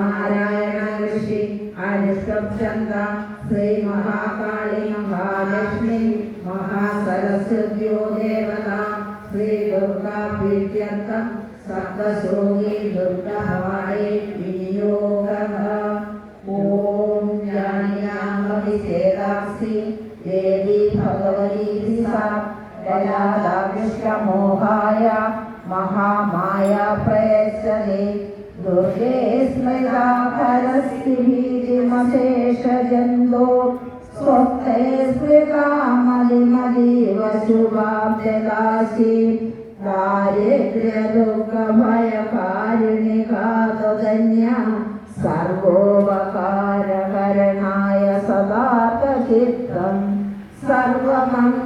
नारायण ऋषि अरिष्टचंदा श्री महाकाली महालक्ष्मी, महासरस्वत्यो देवता, श्री दुर्गा प्रीत्यर्थं सप्तश्रोणी दुर्गहवाणी विनियोगः। ॐ ज्ञानियामपि सेदांसि देवी भगवती सा दयादाविष्टमोहाय महामाया प्रयच्छने दुर्गे ಕ್ಷೇಮಶೇಷಜೆಂದು ಸ್ವಪ್ತೈ ಸ್ಮೃತಾ ಮಲಿಮಲೀವ सर्वोपकारकरणाय सदा प्रचित्तम् सर्वमङ्ग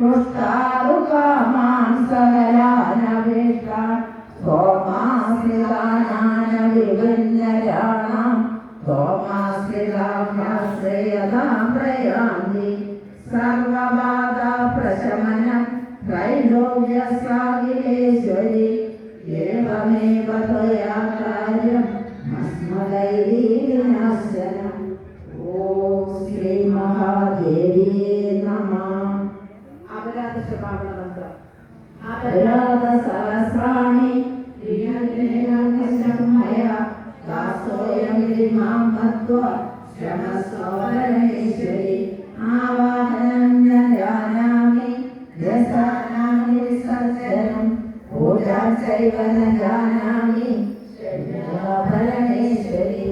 മുസ്താറുഖാമാൻ സകലാനവേക്കാൻ തോമാസിലാനാനവിഭിന്നരാണാം തോമാസിലാശ്രയതാം പ്രയാന്തി ഏവമേവ ത്വയാ കാര്യം അസ്മദൈരീ വിനാശനം अपराधसहस्राणि क्रियन्तेन निशम्मया दासोऽयमिमां मत्वा श्रमसौरमेश्वरि आवाहनं न जानामि दशानामि विसर्जनं पूजा चैव न जानामि शरणा परमेश्वरि